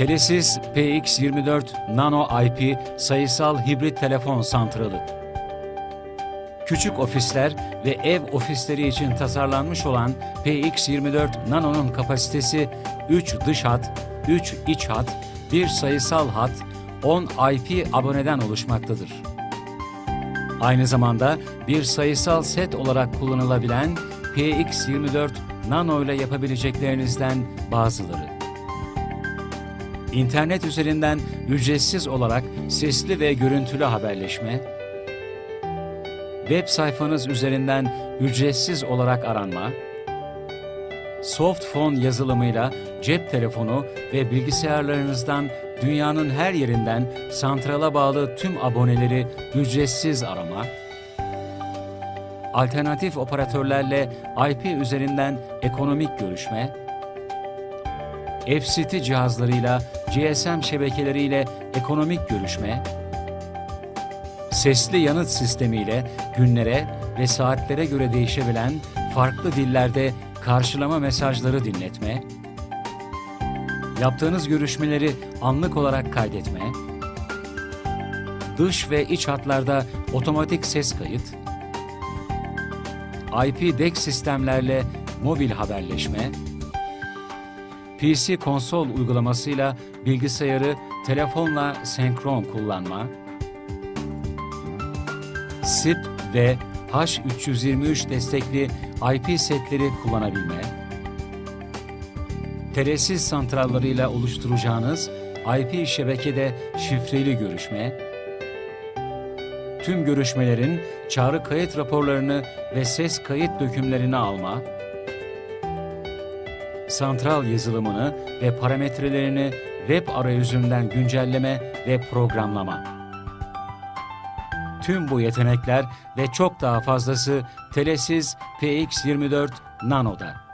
Telesis PX24 Nano IP sayısal hibrit telefon santralı. Küçük ofisler ve ev ofisleri için tasarlanmış olan PX24 Nano'nun kapasitesi 3 dış hat, 3 iç hat, 1 sayısal hat, 10 IP aboneden oluşmaktadır. Aynı zamanda bir sayısal set olarak kullanılabilen PX24 Nano ile yapabileceklerinizden bazıları. İnternet üzerinden ücretsiz olarak sesli ve görüntülü haberleşme, web sayfanız üzerinden ücretsiz olarak aranma, Softphone yazılımıyla cep telefonu ve bilgisayarlarınızdan dünyanın her yerinden santrala bağlı tüm aboneleri ücretsiz arama, alternatif operatörlerle IP üzerinden ekonomik görüşme, FCT cihazlarıyla GSM şebekeleriyle ekonomik görüşme, sesli yanıt sistemiyle günlere ve saatlere göre değişebilen farklı dillerde karşılama mesajları dinletme, yaptığınız görüşmeleri anlık olarak kaydetme, dış ve iç hatlarda otomatik ses kayıt, IP DEX sistemlerle mobil haberleşme, PC konsol uygulamasıyla bilgisayarı telefonla senkron kullanma, SIP ve H323 destekli IP setleri kullanabilme, telesiz santrallarıyla oluşturacağınız IP şebekede şifreli görüşme, tüm görüşmelerin çağrı kayıt raporlarını ve ses kayıt dökümlerini alma, santral yazılımını ve parametrelerini web arayüzünden güncelleme ve programlama. Tüm bu yetenekler ve çok daha fazlası Telesiz PX24 Nano'da.